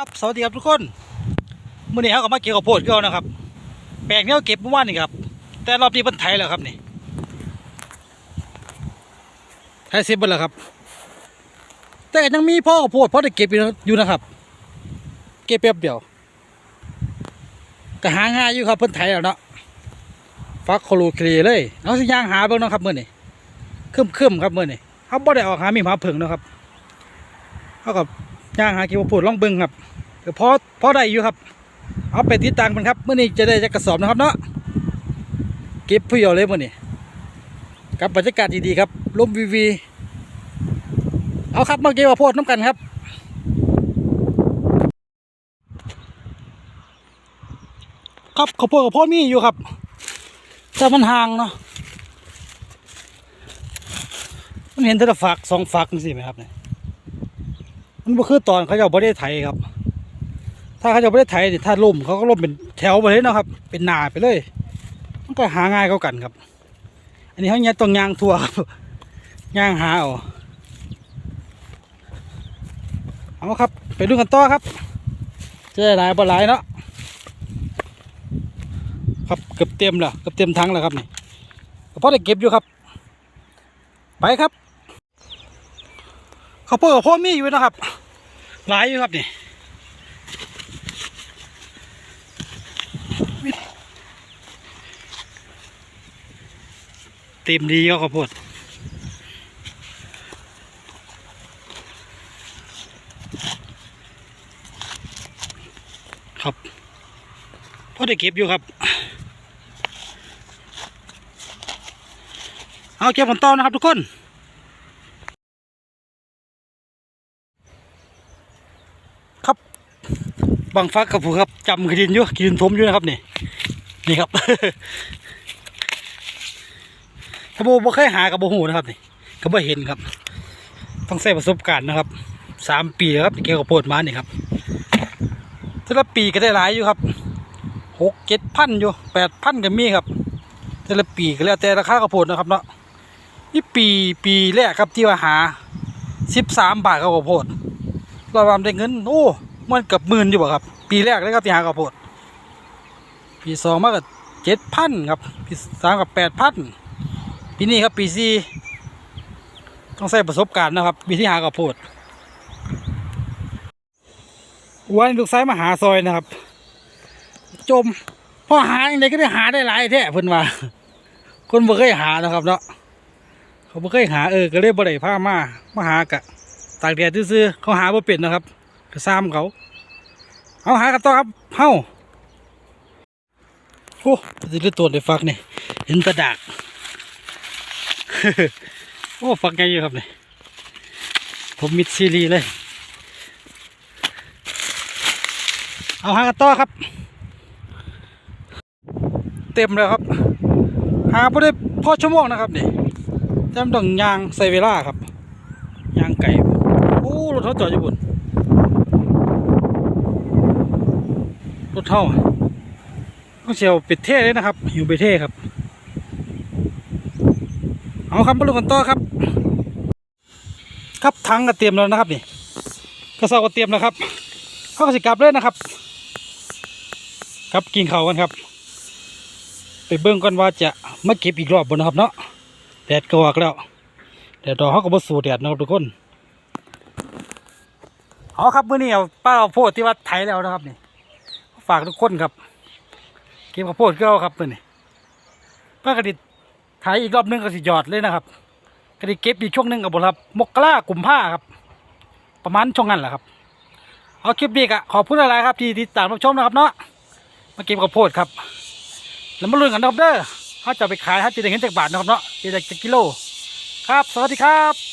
ครับสวัสดีครับทุกคนมื่อนี้เขาก็มาเก็บข้าวโพดก็นะครับ แปลงนี้เขาเก็บเมื่อวานนี่ครับ แต่รอบนี้เพิ่นไถแล้วครับนี่ไถเสร็จหมดแล้วครับ แต่ยังมีพ่อข้าวโพดพ่อได้เก็บอยู่นะครับ เก็บแป๊บเดียวก็หาง่ายอยู่ครับเพิ่นไถแล้วเนาะฟักโคโลเคลีเลยเอาสิย่างหาเบิ่งนะครับมื่อนี้คึมคึมๆครับมื่อนี้เขาบ่ได้ออกหามีหมาเพิ่งนะครับเขากับ ย่างหาก็บข้าวโพดล่องเบิงครับก็พอพอได้อยู่ครับ เอาไปติดตังมันครับเมื่อนี้จะได้จะกระสอบนะครับเนาะเก็บเพื่อเลยเมื่อนี้กับบรรยากาศดีๆครับลมวีวี เอาครับมาเก็บข้าวโพดน้ำกันครับครับข้าวโพดข้าวโพดมีอยู่ครับแต่มันห่างเนาะมันเห็นแต่ละฝักสองฝักนี่สิไหมครับเนี่ย มันบ่คือตอนเขาจะบ่ได้ไถครับ ถ้าเขาจะไม่ได้ไถนี่ถ้าล่มเขาก็ล่มเป็นแถวไปเลยนะครับ เป็นหนาไปเลย มันก็หาง่ายเขากันครับ อันนี้เขาเนี่ยต้องยางทั่วครับยางหาเอาเอาครับ ไปดูกันต่อครับจะได้หลายบ่หลายเนาะครับเกือบเต็มแล้วเกือบเต็มทั้งแล้วครับนี่ก็พอได้เก็บอยู่ครับ ไปครับข้าวโพดข้าวโพดมีอยู่นะครับ หลายอยู่ครับนี่เต็มดีก็ข้าวโพดครับพอได้เก็บอยู่ครับ เอาเก็บผลต้อนะครับทุกคน ครับบังฟักกับผมครับจำขีดินอยู่ขีดินทมอยู่นะครับนี่นี่ครับถ้าโบบ่เคยหากับโบหูนะครับนี่ก็บ่เห็นครับ ต้องใช้ประสบการณ์นะครับสามปีแล้วครับเกี่ยวกับโพดมานี่ครับแต่ละปีก็ได้หลายอยู่ครับหกเจ็ดพันอยู่แปดพันก็มีครับ แต่ละปีก็แล้วแต่ราคาข้าวโพดนะครับเนาะนี่ปีปีแรกครับที่ว่าหาสิบสามบาทข้าวโพด เราวามได้เงินโอ้มันเกับหมื่นอยู่บ่ครับ ปีแรกเลยครับที่หาข้าวโพดปีสองมาก็เจ็ดพันครับปีสามกับแปดพันปีนี้ครับปีสี่ต้องใช้ประสบการณ์นะครับปีที่หากับโพดวันลูกไส้มาหาซอยนะครับ จมพอหาอย่างไรก็ได้หาได้หลายแท้เพิ่นว่าคนบ่เคยหานะครับเนาะเขาบ่เคยหาเออก็เลยบ่ได้พามามาหากะ ตากแดดซื่อเขาหาบ่เป็นนะครับก็ซ้ำเขา เอาหากันต่อครับเฮาโอ้สิได้ตัวได้ฟักนี่เห็นตะดากโอ้ฟักไงอยู่ครับเนี่ยผมมิดซีรีเลยเอาหากันต่อครับ เต็มแล้วครับ หาพอได้พอชั่วโมงนะครับนี่จำต้องยางใส่เวลาครับยางไก่ ถเขาจอดอยู่บนรถเท่าต้องเชียวเป็ดเท่เลยนะครับอยู่ไปเท่ครับ เอาครับมาดูกันต่อครับ ครับถังก็เตรียมแล้วนะครับนี่กระสอบก็เตรียมแล้วครับเขาก็สิกลับเลยนะครับ ครับกินเขากันครับ ไปเบิ่งก่อนว่าจะมาเก็บอีกรอบบนนะครับเนาะแดดก็ออกแล้วแดดดอกเขาก็บ่สู้แดดนะครับทุกคน เอาครับมื้อนี้เอาป้าเอาโพดที่วัดไถแล้วนะครับนี่ฝากทุกคนครับเก็บข้าวโพดก็เอาครับมื้อนี้ป้ากระดิษถ่ายอีกรอบนึงก็สิหยอดเลยนะครับก็ได้เก็บอีกช่วงนึงกับบครับมกรากุมภาครับ ประมาณช่วงนั้นแหละครับ เอาคลิปนี้ก็ขอบคุณอะไรครับที่ติดตามรับชมนะครับเนาะมาเก็บข้าวโพดครับแล้วมาลุ้นกันนะครับเด้อเขาจะไปขายถ้าจะได้เงินจากบาทนะครับเนาะจะได้จากกิโล ครับ สวัสดีครับ